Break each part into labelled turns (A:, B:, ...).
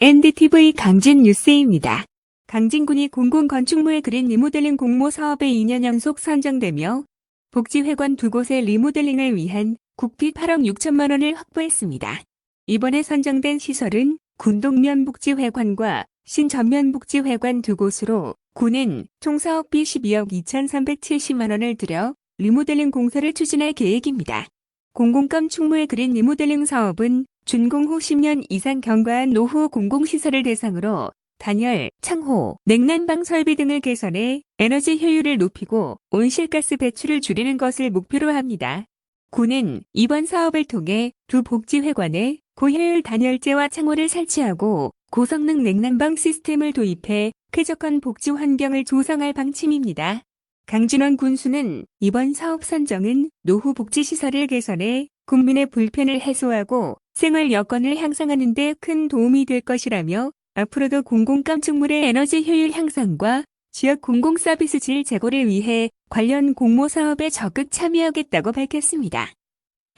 A: NDTV 강진 뉴스입니다. 강진군이 공공건축물 그린 리모델링 공모 사업에 2년 연속 선정되며 복지회관 두 곳의 리모델링을 위한 국비 8억 6천만 원을 확보했습니다. 이번에 선정된 시설은 군동면 복지회관과 신전면 복지회관 두 곳으로 군은 총 사업비 12억 2,370만 원을 들여 리모델링 공사를 추진할 계획입니다. 공공건축물 그린 리모델링 사업은 준공 후 10년 이상 경과한 노후 공공시설을 대상으로 단열, 창호, 냉난방 설비 등을 개선해 에너지 효율을 높이고 온실가스 배출을 줄이는 것을 목표로 합니다. 군은 이번 사업을 통해 두 복지회관에 고효율 단열재와 창호를 설치하고 고성능 냉난방 시스템을 도입해 쾌적한 복지 환경을 조성할 방침입니다. 강진원 군수는 이번 사업 선정은 노후 복지시설을 개선해 국민의 불편을 해소하고 생활 여건을 향상하는 데 큰 도움이 될 것이라며 앞으로도 공공건축물의 에너지 효율 향상과 지역 공공서비스 질 제고를 위해 관련 공모 사업에 적극 참여하겠다고 밝혔습니다.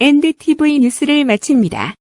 A: NDTV 뉴스를 마칩니다.